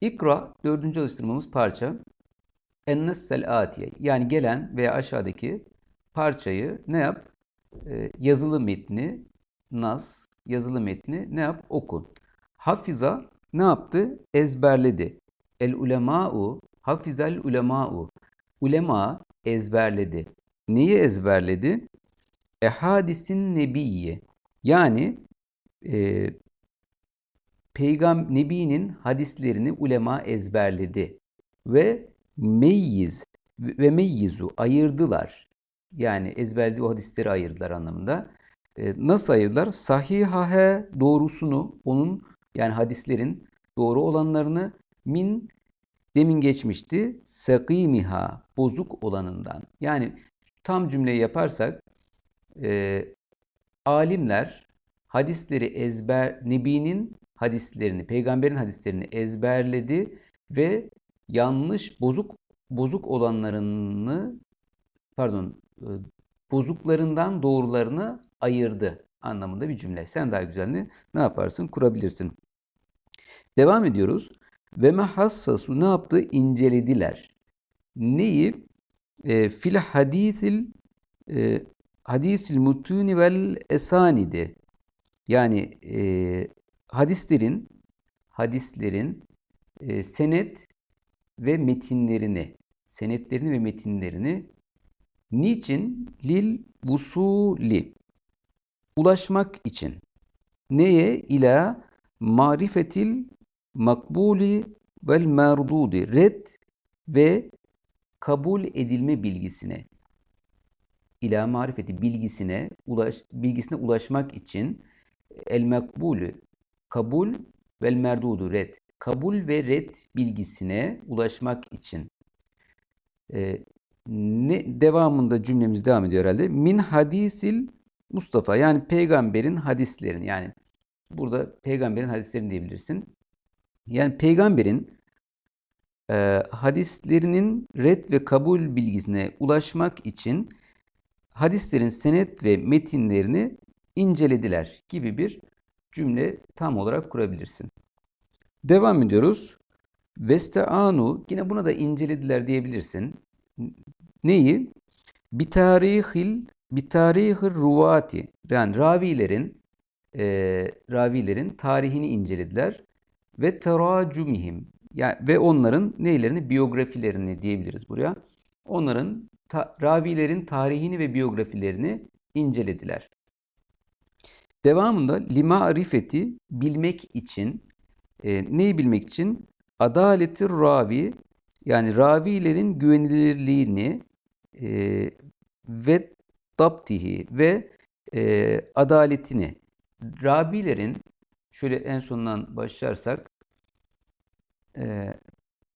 İkra dördüncü alıştırmamız parça. Ennessel atiye yani gelen veya aşağıdaki parçayı ne yap? Ee, yazılı metni, nas, yazılı metni ne yap? Oku. Hafiza ne yaptı? Ezberledi. El ulema'u, hafizel ulema'u. Ulema ezberledi. Neyi ezberledi? Ehadisin nebiyye. Yani e, Peygam Nebi'nin hadislerini ulema ezberledi ve meyyiz ve meyyizu ayırdılar. Yani ezberlediği o hadisleri ayırdılar anlamında. E, nasıl ayırdılar? Sahihahe doğrusunu, onun yani hadislerin doğru olanlarını min demin geçmişti. Sekimiha bozuk olanından. Yani tam cümleyi yaparsak e, alimler hadisleri ezber Nebi'nin hadislerini, peygamberin hadislerini ezberledi ve yanlış, bozuk bozuk olanlarını pardon, e, bozuklarından doğrularını ayırdı anlamında bir cümle. Sen daha güzelini ne yaparsın? Kurabilirsin. Devam ediyoruz. Ve mehassasu ne yaptı? İncelediler. Neyi? E, fil hadisil e, hadisil mutuni vel esanidi. Yani e, hadislerin hadislerin e, senet ve metinlerini senetlerini ve metinlerini niçin? Lil vusuli. Ulaşmak için. Neye? İla marifetil makbuli vel merdudi. Red ve kabul edilme bilgisine. İla marifeti bilgisine ulaş bilgisine ulaşmak için el makbulü kabul vel merdudu red kabul ve red bilgisine ulaşmak için e, ne devamında cümlemiz devam ediyor herhalde. Min hadisil Mustafa yani peygamberin hadislerini yani burada peygamberin hadislerini diyebilirsin. Yani peygamberin e, hadislerinin red ve kabul bilgisine ulaşmak için hadislerin senet ve metinlerini incelediler gibi bir cümle tam olarak kurabilirsin. Devam ediyoruz. Vesteanu yine buna da incelediler diyebilirsin. Neyi? Bir tarihil bir tarihir ruvati yani ravilerin e, ravilerin tarihini incelediler ve teracumihim yani ve onların neylerini biyografilerini diyebiliriz buraya. Onların ta, ravilerin tarihini ve biyografilerini incelediler. Devamında lima arifeti bilmek için e, neyi bilmek için? Adaletir ravi yani ravilerin güvenilirliğini e, ve daptihi ve e, adaletini ravilerin şöyle en sondan başlarsak e,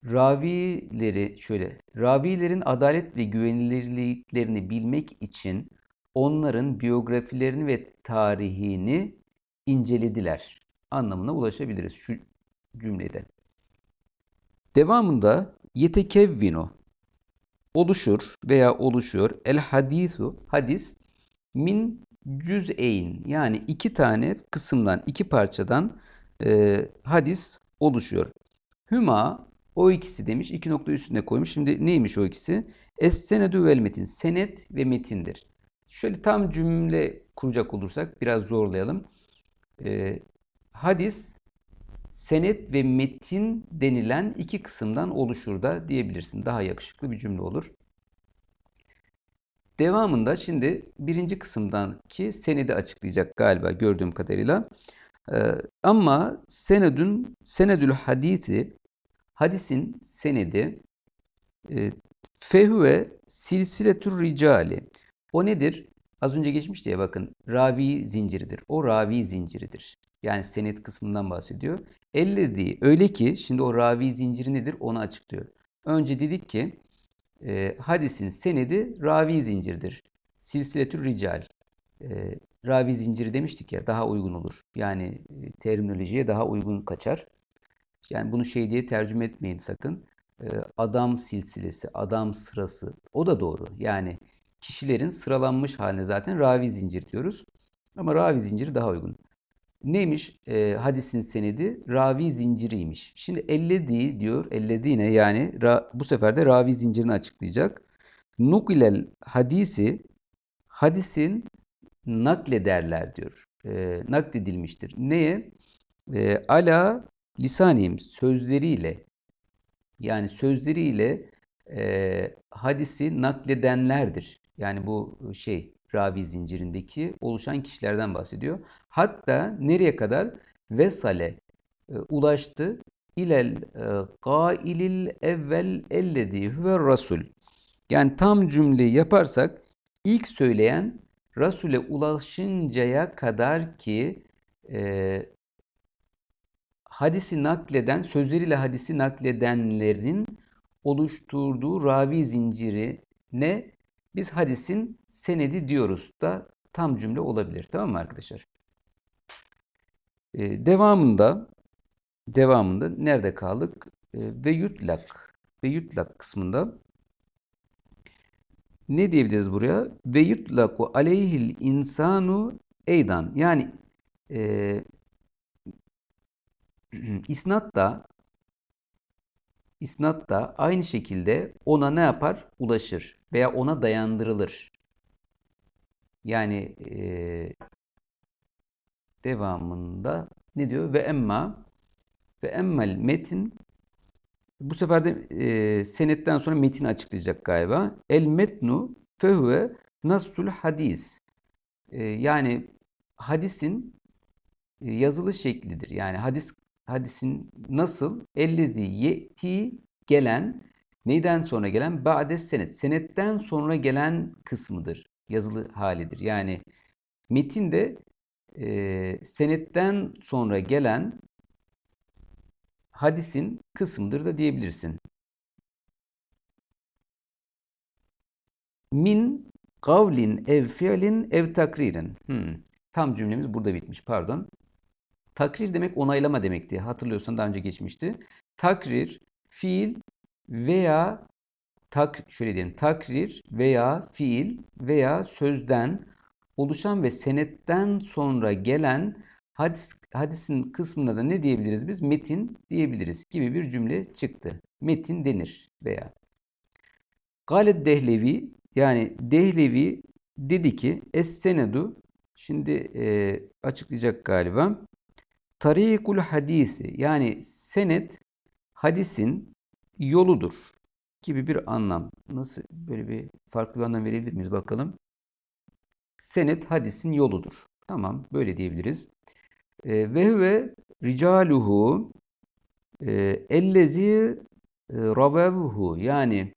ravileri şöyle ravilerin adalet ve güvenilirliklerini bilmek için onların biyografilerini ve tarihini incelediler anlamına ulaşabiliriz şu cümlede. Devamında yetekevvino oluşur veya oluşuyor. El hadisu hadis min cüz'eyn yani iki tane kısımdan iki parçadan e, hadis oluşuyor. Hüma o ikisi demiş. iki nokta üstüne koymuş. Şimdi neymiş o ikisi? Es senedü vel metin. Senet ve metindir. Şöyle tam cümle kuracak olursak biraz zorlayalım. E, hadis senet ve metin denilen iki kısımdan oluşur da diyebilirsin. Daha yakışıklı bir cümle olur. Devamında şimdi birinci kısımdan ki senedi açıklayacak galiba gördüğüm kadarıyla. Ee, ama senedün senedül hadisi hadisin senedi e, fehüve silsiletür ricali. O nedir? Az önce geçmişti ya bakın ravi zinciridir. O ravi zinciridir. Yani senet kısmından bahsediyor. Ellediği öyle ki şimdi o ravi zinciri nedir onu açıklıyor. Önce dedik ki e, hadisin senedi ravi zincirdir. Silsiletür rical. E, ravi zinciri demiştik ya daha uygun olur. Yani e, terminolojiye daha uygun kaçar. Yani bunu şey diye tercüme etmeyin sakın. E, adam silsilesi, adam sırası o da doğru. Yani kişilerin sıralanmış haline zaten ravi zincir diyoruz. Ama ravi zinciri daha uygun. neymiş e, hadisin senedi? Ravi zinciriymiş. Şimdi elledi diyor. Ellediğine yani ra- bu sefer de ravi zincirini açıklayacak. Nukilel hadisi hadisin naklederler diyor. E, nakledilmiştir. Neye? E, ala lisanihim sözleriyle yani sözleriyle e, hadisi nakledenlerdir. Yani bu şey ravi zincirindeki oluşan kişilerden bahsediyor. Hatta nereye kadar? Vesale e, ulaştı ilel e, gailil evvel ellezî huve rasul. Yani tam cümleyi yaparsak ilk söyleyen Resul'e ulaşıncaya kadar ki e, hadisi nakleden, sözleriyle hadisi nakledenlerin oluşturduğu ravi zinciri ne? Biz hadisin senedi diyoruz da tam cümle olabilir. Tamam mı arkadaşlar? Ee, devamında devamında nerede kaldık? Ee, ve yutlak ve yutlak kısmında ne diyebiliriz buraya? Ve yutlaku aleyhil insanu eydan. Yani e, isnat da isnat da aynı şekilde ona ne yapar? Ulaşır veya ona dayandırılır. Yani e, devamında ne diyor? Ve emma ve emmel metin bu sefer de e, senetten sonra metin açıklayacak galiba. El metnu fehuve nasul hadis. E, yani hadisin e, yazılı şeklidir. Yani hadis hadisin nasıl ellezi yeti gelen neyden sonra gelen ba'de senet. Senetten sonra gelen kısmıdır. Yazılı halidir. Yani metin de e, senetten sonra gelen hadisin kısmıdır da diyebilirsin. Min kavlin ev fiilin ev takririn. Hmm. Tam cümlemiz burada bitmiş pardon. Takrir demek onaylama demekti. Hatırlıyorsan daha önce geçmişti. Takrir, fiil veya tak şöyle diyelim. Takrir veya fiil veya sözden oluşan ve senetten sonra gelen hadis, hadisin kısmına da ne diyebiliriz biz? Metin diyebiliriz gibi bir cümle çıktı. Metin denir veya. Galet Dehlevi yani Dehlevi dedi ki Es-senedu şimdi e, açıklayacak galiba. Tarikul hadisi yani senet hadisin yoludur gibi bir anlam. Nasıl böyle bir farklı bir anlam verebilir miyiz bakalım. Senet hadisin yoludur. Tamam böyle diyebiliriz. E, ve huve ricaluhu e, ellezi e, ravevhu yani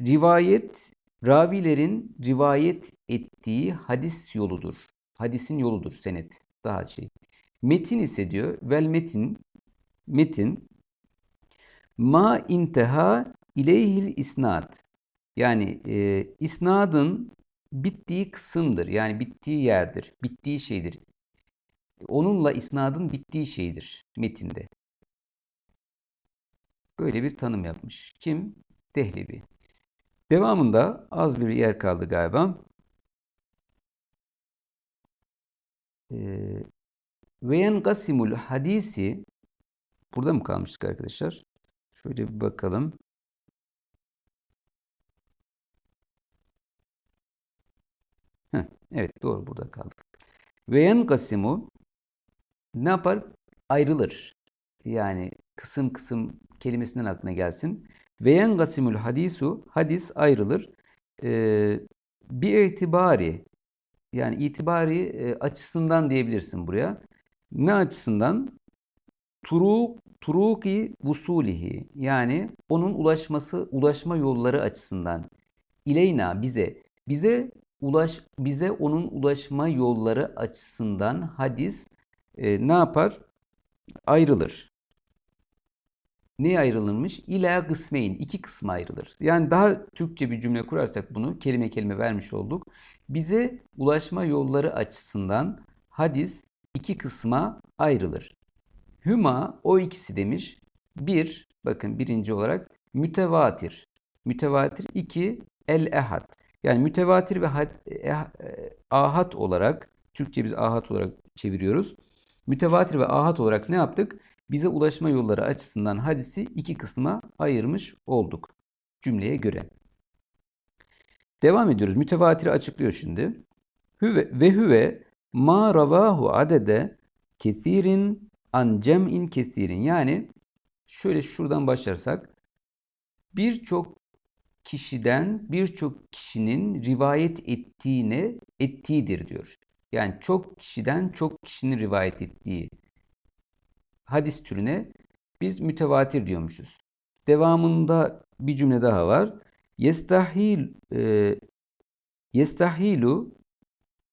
rivayet ravilerin rivayet ettiği hadis yoludur. Hadisin yoludur senet. Daha şey. Metin ise diyor vel metin metin ma inteha ileyhil isnat yani e, isnadın bittiği kısımdır. Yani bittiği yerdir. Bittiği şeydir. Onunla isnadın bittiği şeydir metinde. Böyle bir tanım yapmış. Kim? Dehlevi. Devamında az bir yer kaldı galiba. Ee, ve yengasimul hadisi burada mı kalmıştık arkadaşlar? Şöyle bir bakalım. Heh, evet doğru burada kaldık. Ve yenkasimu ne yapar? Ayrılır. Yani kısım kısım kelimesinden aklına gelsin. Ve yengasimul hadisu hadis ayrılır. Ee, bir itibari yani itibari e, açısından diyebilirsin buraya. Ne açısından? Turuk turuki vusulihi yani onun ulaşması ulaşma yolları açısından ileyna bize bize ulaş bize onun ulaşma yolları açısından hadis e, ne yapar? Ayrılır. Ne ayrılırmış? İla kısmeyn. iki kısma ayrılır. Yani daha Türkçe bir cümle kurarsak bunu kelime kelime vermiş olduk. Bize ulaşma yolları açısından hadis iki kısma ayrılır. Hüma o ikisi demiş. Bir, bakın birinci olarak mütevatir. Mütevatir iki, el ehad. Yani mütevatir ve had, eh, ahad olarak, Türkçe biz ahad olarak çeviriyoruz. Mütevatir ve ahad olarak ne yaptık? Bize ulaşma yolları açısından hadisi iki kısma ayırmış olduk cümleye göre. Devam ediyoruz. Mütevatiri açıklıyor şimdi. Hüve ve hüve ma ravahu adede kethirin an cem'in kethirin. Yani şöyle şuradan başlarsak birçok kişiden birçok kişinin rivayet ettiğine ettiğidir diyor. Yani çok kişiden çok kişinin rivayet ettiği hadis türüne biz mütevatir diyormuşuz. Devamında bir cümle daha var. Yestahil e, yestahilu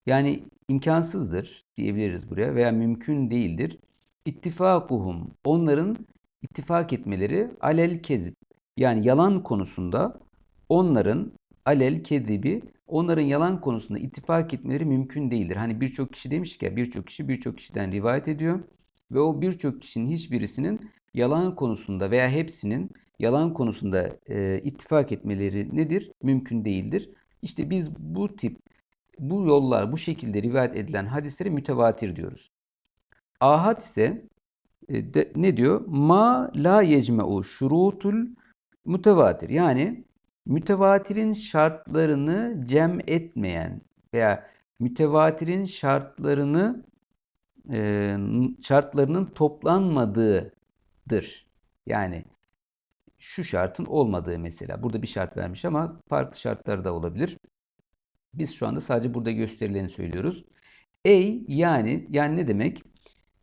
yani imkansızdır diyebiliriz buraya veya mümkün değildir. İttifakuhum onların ittifak etmeleri alel kezib yani yalan konusunda onların alel kezibi onların yalan konusunda ittifak etmeleri mümkün değildir. Hani birçok kişi demiş ki birçok kişi birçok kişiden rivayet ediyor ve o birçok kişinin hiçbirisinin yalan konusunda veya hepsinin yalan konusunda e, ittifak etmeleri nedir? Mümkün değildir. İşte biz bu tip bu yollar bu şekilde rivayet edilen hadislere mütevatir diyoruz. Ahad ise e, de, ne diyor? Ma la yecme'u şurutul mütevatir. Yani mütevatirin şartlarını cem etmeyen veya mütevatirin şartlarını e, şartlarının toplanmadığıdır. Yani şu şartın olmadığı mesela. Burada bir şart vermiş ama farklı şartlar da olabilir. Biz şu anda sadece burada gösterileni söylüyoruz. Ey yani yani ne demek?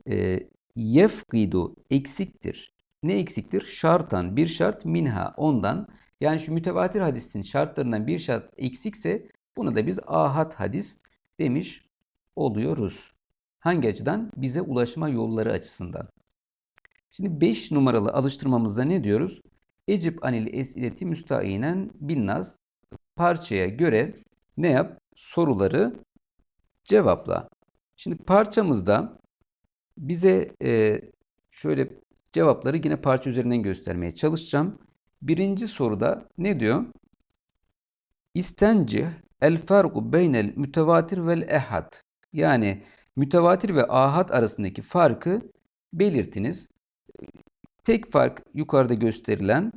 E, yefkidu eksiktir. Ne eksiktir? Şartan bir şart minha ondan. Yani şu mütevatir hadisin şartlarından bir şart eksikse buna da biz ahad hadis demiş oluyoruz. Hangi açıdan? Bize ulaşma yolları açısından. Şimdi 5 numaralı alıştırmamızda ne diyoruz? Ecib anil esileti müstainen binnaz parçaya göre ne yap? Soruları cevapla. Şimdi parçamızda bize e, şöyle cevapları yine parça üzerinden göstermeye çalışacağım. Birinci soruda ne diyor? İstencih el farku beynel mütevatir vel ehad. Yani mütevatir ve ahad arasındaki farkı belirtiniz. Tek fark yukarıda gösterilen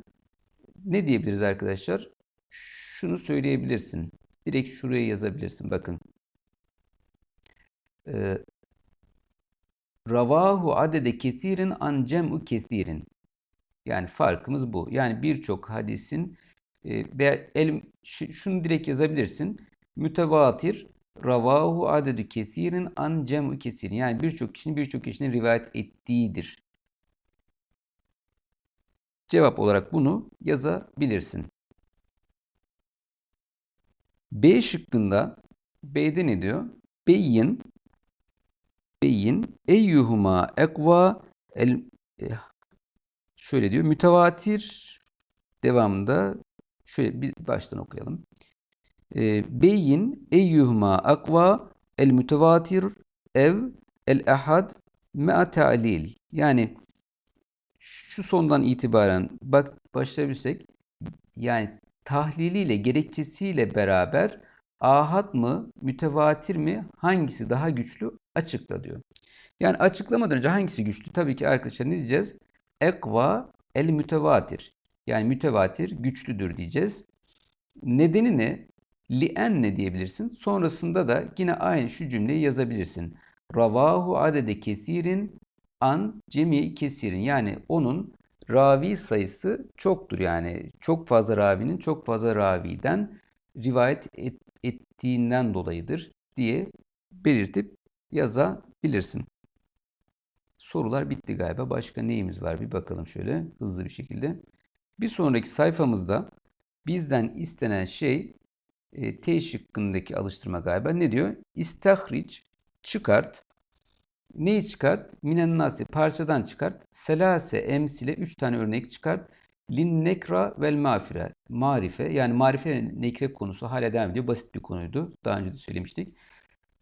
ne diyebiliriz arkadaşlar? Şunu söyleyebilirsin. Direkt şuraya yazabilirsin. Bakın. Ee, Ravahu adede kethirin an cem'u kethirin. Yani farkımız bu. Yani birçok hadisin e, el, şunu direkt yazabilirsin. Mütevatir ravahu adedü kethirin an cem'u kethirin. Yani birçok kişinin birçok kişinin rivayet ettiğidir. Cevap olarak bunu yazabilirsin. B şıkkında B'de ne diyor? Beyin beyin eyyuhuma ekva el eh, şöyle diyor mütevatir devamında şöyle bir baştan okuyalım. E, beyin eyyuhuma akva el mütevatir ev el ahad me'a ta'lil. Yani şu sondan itibaren bak başlayabilsek yani tahliliyle gerekçesiyle beraber ahad mı mütevatir mi hangisi daha güçlü açıkla diyor. Yani açıklamadan önce hangisi güçlü? Tabii ki arkadaşlar ne diyeceğiz? Ekva el mütevatir. Yani mütevatir güçlüdür diyeceğiz. Nedeni ne? Lien ne diyebilirsin? Sonrasında da yine aynı şu cümleyi yazabilirsin. Ravahu adede kesirin an cemi kesirin. Yani onun ravi sayısı çoktur. Yani çok fazla ravinin çok fazla raviden rivayet et, ettiğinden dolayıdır diye belirtip yazabilirsin. Sorular bitti galiba. Başka neyimiz var? Bir bakalım şöyle hızlı bir şekilde. Bir sonraki sayfamızda bizden istenen şey e, T şıkkındaki alıştırma galiba. Ne diyor? İstahriç çıkart. Neyi çıkart? Minen nasi parçadan çıkart. Selase emsile 3 tane örnek çıkart. Lin nekra vel mafire. Marife yani marife ve nekre konusu hala devam ediyor. Basit bir konuydu. Daha önce de söylemiştik.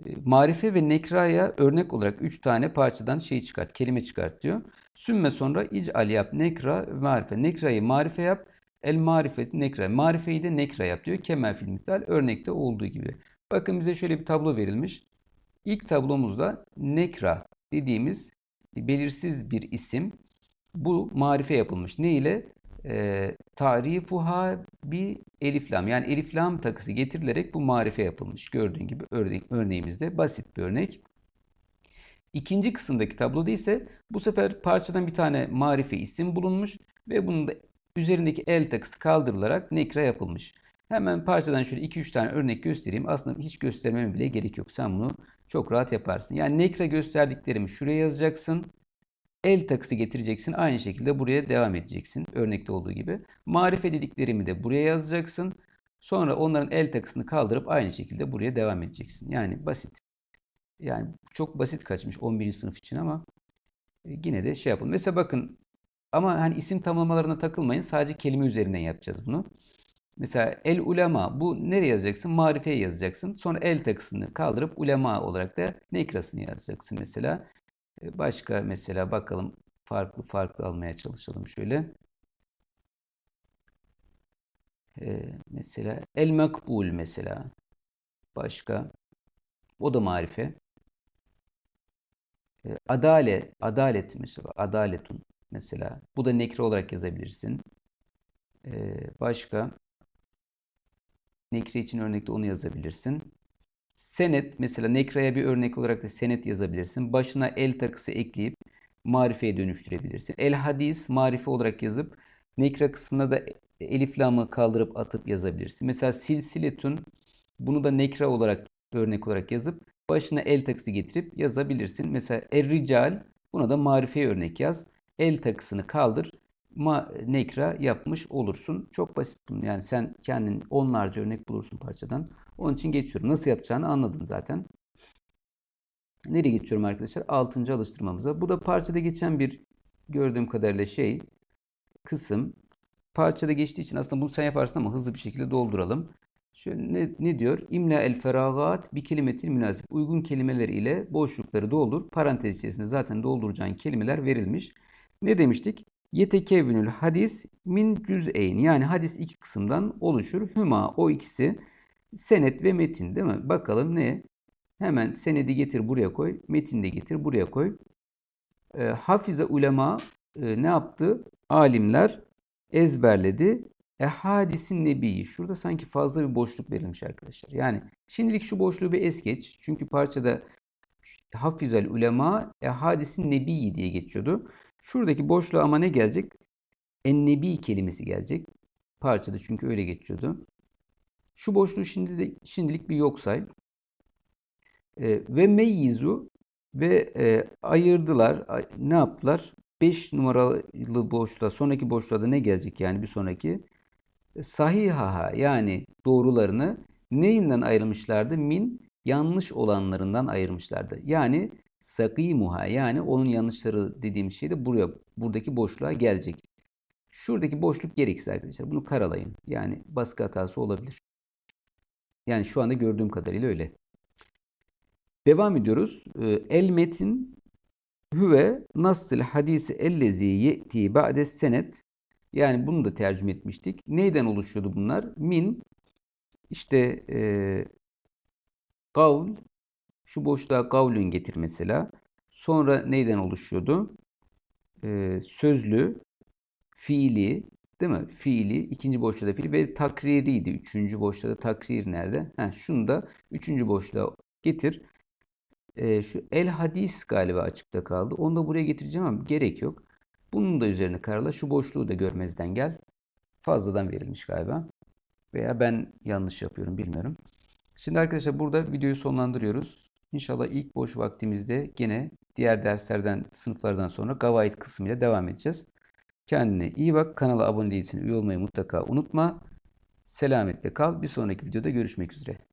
E, marife ve nekraya örnek olarak 3 tane parçadan şey çıkart, kelime çıkart diyor. Sümme sonra ic'al yap nekra marife. Nekrayı marife yap. El marifet nekra. Marifeyi de nekra yap diyor. Kemel fil örnekte olduğu gibi. Bakın bize şöyle bir tablo verilmiş. İlk tablomuzda nekra dediğimiz belirsiz bir isim. Bu marife yapılmış. Ne ile? E, tarifuha bir elif lam. Yani elif lam takısı getirilerek bu marife yapılmış. Gördüğün gibi örnek, örneğimizde basit bir örnek. İkinci kısımdaki tabloda ise bu sefer parçadan bir tane marife isim bulunmuş ve bunun da üzerindeki el takısı kaldırılarak nekra yapılmış. Hemen parçadan şöyle 2-3 tane örnek göstereyim. Aslında hiç göstermeme bile gerek yok. Sen bunu çok rahat yaparsın. Yani nekra gösterdiklerimi şuraya yazacaksın. El takısı getireceksin. Aynı şekilde buraya devam edeceksin. Örnekte olduğu gibi. Marife dediklerimi de buraya yazacaksın. Sonra onların el takısını kaldırıp aynı şekilde buraya devam edeceksin. Yani basit. Yani çok basit kaçmış 11. sınıf için ama e, yine de şey yapın. Mesela bakın ama hani isim tamlamalarına takılmayın. Sadece kelime üzerinden yapacağız bunu. Mesela el ulema bu nereye yazacaksın? Marifeye yazacaksın. Sonra el takısını kaldırıp ulema olarak da nekrasını yazacaksın mesela. E, Başka mesela bakalım farklı farklı almaya çalışalım şöyle. E, mesela el makbul mesela. Başka. O da marife. E, adale, adalet mesela. Adaletun mesela. Bu da nekre olarak yazabilirsin. E, başka. Nekre için örnekte onu yazabilirsin. Senet mesela nekraya bir örnek olarak da senet yazabilirsin. Başına el takısı ekleyip marifeye dönüştürebilirsin. El hadis marife olarak yazıp nekra kısmına da elif lamı kaldırıp atıp yazabilirsin. Mesela silsiletun bunu da nekra olarak örnek olarak yazıp başına el takısı getirip yazabilirsin. Mesela er rical buna da marifeye örnek yaz. El takısını kaldır ma nekra yapmış olursun. Çok basit. Yani sen kendin onlarca örnek bulursun parçadan. Onun için geçiyorum. Nasıl yapacağını anladın zaten. Nereye geçiyorum arkadaşlar? 6. alıştırmamıza. Bu da parçada geçen bir gördüğüm kadarıyla şey kısım. Parçada geçtiği için aslında bunu sen yaparsın ama hızlı bir şekilde dolduralım. Şöyle ne, ne diyor? İmla el feragat bir kelimetil münasip. Uygun kelimeler ile boşlukları doldur. Parantez içerisinde zaten dolduracağın kelimeler verilmiş. Ne demiştik? Yetekevvünül hadis min cüz'eyn. Yani hadis iki kısımdan oluşur. Hüma o ikisi senet ve metin değil mi? Bakalım ne? Hemen senedi getir buraya koy. Metin de getir buraya koy. E, hafize ulema e, ne yaptı? Alimler ezberledi. E hadisin nebiyi. Şurada sanki fazla bir boşluk verilmiş arkadaşlar. Yani şimdilik şu boşluğu bir es geç. Çünkü parçada hafizel ulema e hadisin nebiyi diye geçiyordu. Şuradaki boşluğa ama ne gelecek? Ennebi kelimesi gelecek. Parçada çünkü öyle geçiyordu. Şu boşluğu şimdi de, şimdilik bir yok say. E, ve meyyizu ve e, ayırdılar. Ne yaptılar? 5 numaralı boşluğa, sonraki boşluğa da ne gelecek yani bir sonraki? E, sahihaha yani doğrularını neyinden ayrılmışlardı? Min yanlış olanlarından ayırmışlardı. Yani sakimuha yani onun yanlışları dediğim şey de buraya buradaki boşluğa gelecek. Şuradaki boşluk gereksiz arkadaşlar. Bunu karalayın. Yani baskı hatası olabilir. Yani şu anda gördüğüm kadarıyla öyle. Devam ediyoruz. Ee, el metin hüve nasıl hadisi ellezi ye'ti ba'des senet yani bunu da tercüme etmiştik. Neyden oluşuyordu bunlar? Min işte e, kavl şu boşluğa kavlün getir mesela. Sonra neyden oluşuyordu? Ee, sözlü, fiili, değil mi? Fiili, ikinci boşluğa da fiili ve takririydi. Üçüncü boşluğa da takrir nerede? Heh, şunu da üçüncü boşluğa getir. Ee, şu el hadis galiba açıkta kaldı. Onu da buraya getireceğim ama gerek yok. Bunun da üzerine karala. Şu boşluğu da görmezden gel. Fazladan verilmiş galiba. Veya ben yanlış yapıyorum bilmiyorum. Şimdi arkadaşlar burada videoyu sonlandırıyoruz. İnşallah ilk boş vaktimizde gene diğer derslerden, sınıflardan sonra gavayit kısmıyla devam edeceğiz. Kendine iyi bak. Kanala abone değilsen üye olmayı mutlaka unutma. Selametle kal. Bir sonraki videoda görüşmek üzere.